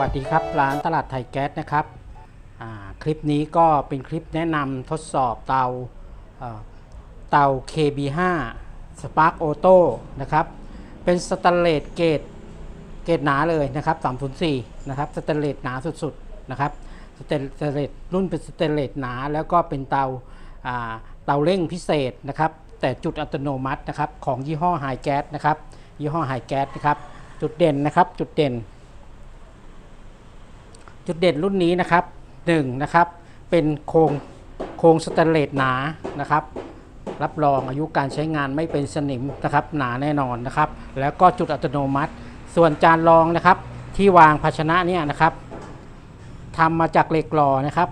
วัสดีครับ ร้านตลาดไทยแก๊สนะครับ คลิปนี้ก็เป็นคลิปแนะนำทดสอบเตาเตา KB5 Spark Auto นะครับ เป็นสแตนเลสเกรดเกรดหนาเลยนะครับ 304 นะครับสแตนเลสหนาสุดๆนะครับสแตนเลสรุ่นเป็นสแตนเลสหนา แล้วก็เป็นเตาอ่าเตาเร่งพิเศษนะครับ แต่จุดอัตโนมัตินะครับของยี่ห้อไฮแก๊สนะครับยี่ห้อไฮแก๊สนะครับ จุดเด่นนะครับจุดเด่น จุดเด่นรุ่นนี้นะครับ1นะครับเป็นโครงโครงสแตนเลสหนานะครับ รับรองอายุการใช้งานไม่เป็นสนิมนะครับ หนาแน่นอนนะครับ แล้วก็จุดอัตโนมัติ ส่วนจานรองนะครับ ที่วางภาชนะเนี่ยนะครับทำมาจากเหล็กหล่อนะครับ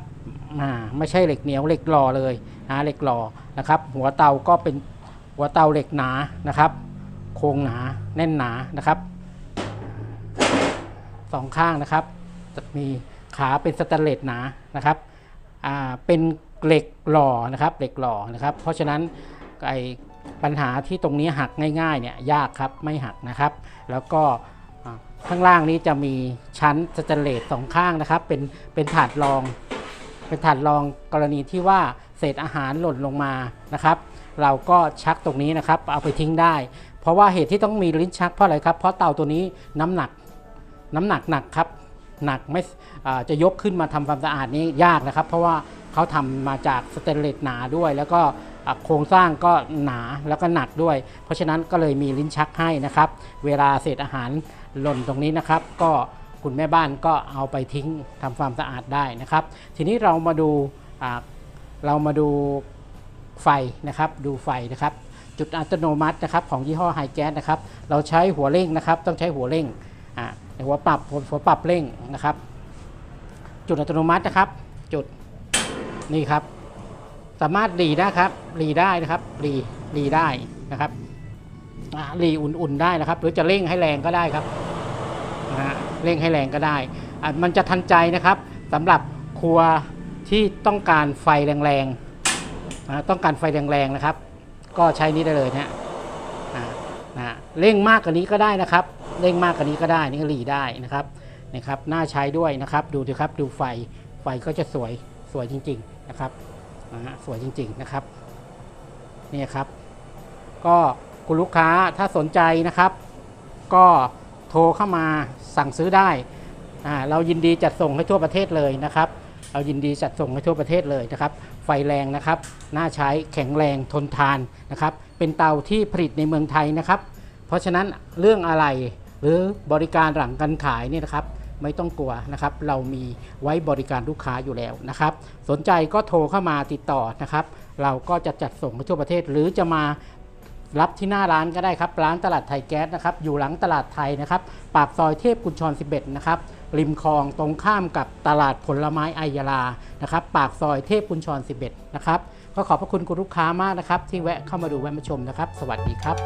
อ่าไม่ใช่เหล็กเหนียวเหล็กหล่อเลยนะเหล็กหล่อนะครับ หัวเตาก็เป็นหัวเตาเหล็กหนานะครับ โครงหนาแน่นหนานะครับสองข้างนะครับจะมี ขาเป็นสแตนเลสหนานะครับเป็นเหล็กหล่อนะครับเหล็กหล่อนะครับ เพราะฉะนั้นไอปัญหาที่ตรงนี้หักง่ายๆเนี่ยยากครับไม่หักนะครับ แล้วก็ข้างล่างนี้จะมีชั้นสแตนเลสสองข้างนะครับ เป็นเป็นถาดรอง เป็นถาดรองกรณีที่ว่าเศษอาหารหล่นลงมานะครับ เราก็ชักตรงนี้นะครับ เอาไปทิ้งได้ เพราะว่าเหตุที่ต้องมีลิ้นชักเพราะอะไรครับเพราะเตาตัวนี้น้ำหนักน้ำหนักหนักครับ หนักไม่จะยกขึ้นมาทำความสะอาดนี่ยากนะครับ เพราะว่าเขาทำมาจากสเตนเลสหนาด้วย แล้วก็โครงสร้างก็หนาแล้วก็หนักด้วย เพราะฉะนั้นก็เลยมีลิ้นชักให้นะครับ เวลาเศษอาหารหล่นตรงนี้นะครับ ก็คุณแม่บ้านก็เอาไปทิ้งทำความสะอาดได้นะครับ ทีนี้เรามาดูเรามาดูไฟนะครับ ดูไฟนะครับ จุดอัตโนมัตินะครับของยี่ห้อไฮแก๊สนะครับ เราใช้หัวเร่งนะครับ ต้องใช้หัวเร่ง หัวปรับหัวปรับเร่งนะครับ จุดอัตโนมัตินะครับ จุดนี่ครับ สามารถรีนะครับรีได้นะครับรีรีได้นะครับอ่ารีอุ่นๆได้นะครับ หรือจะเร่งให้แรงก็ได้ครับนะฮะเร่งให้แรงก็ได้มันจะทันใจนะครับสำหรับครัวที่ต้องการไฟแรงๆนะต้องการไฟแรงๆนะครับ ก็ใช้นี้ได้เลยนะฮะอ่านะ เร่งมากกว่านี้ก็ได้นะครับ เร่งมากกว่านี้ก็ได้นี่ก็หลีได้นะครับนะครับน่าใช้ด้วยนะครับ ดูดิครับ ดูไฟไฟก็จะสวยสวยจริง ๆนะครับนะฮะสวยจริง ๆนะครับนี่ครับ ก็คุณลูกค้าถ้าสนใจนะครับ ก็โทรเข้ามาสั่งซื้อได้อ่าเรายินดีจัดส่งให้ทั่วประเทศเลยนะครับเรายินดีจัดส่งให้ทั่วประเทศเลยนะครับ ไฟแรงนะครับ น่าใช้แข็งแรงทนทานนะครับ เป็นเตาที่ผลิตในเมืองไทยนะครับ เพราะฉะนั้นเรื่องอะไรหรือบริการหลังการขายเนี่ยนะครับไม่ต้องกลัวนะครับ เรามีไว้บริการลูกค้าอยู่แล้วนะครับ สนใจก็โทรเข้ามาติดต่อนะครับ เราก็จะจัดส่งไปทั่วประเทศ หรือจะมารับที่หน้าร้านก็ได้ครับ ร้านตลาดไทยแก๊สนะครับ อยู่หลังตลาดไทยนะครับ ปากซอยเทพกุญชร 11 นะครับ ริมคลองตรงข้ามกับตลาดผลไม้ไอยาลา นะครับ ปากซอยเทพกุญชร 11 นะครับ ก็ขอบพระคุณคุณลูกค้ามากนะครับ ที่แวะเข้ามาดูแวะมาชมนะครับ สวัสดีครับ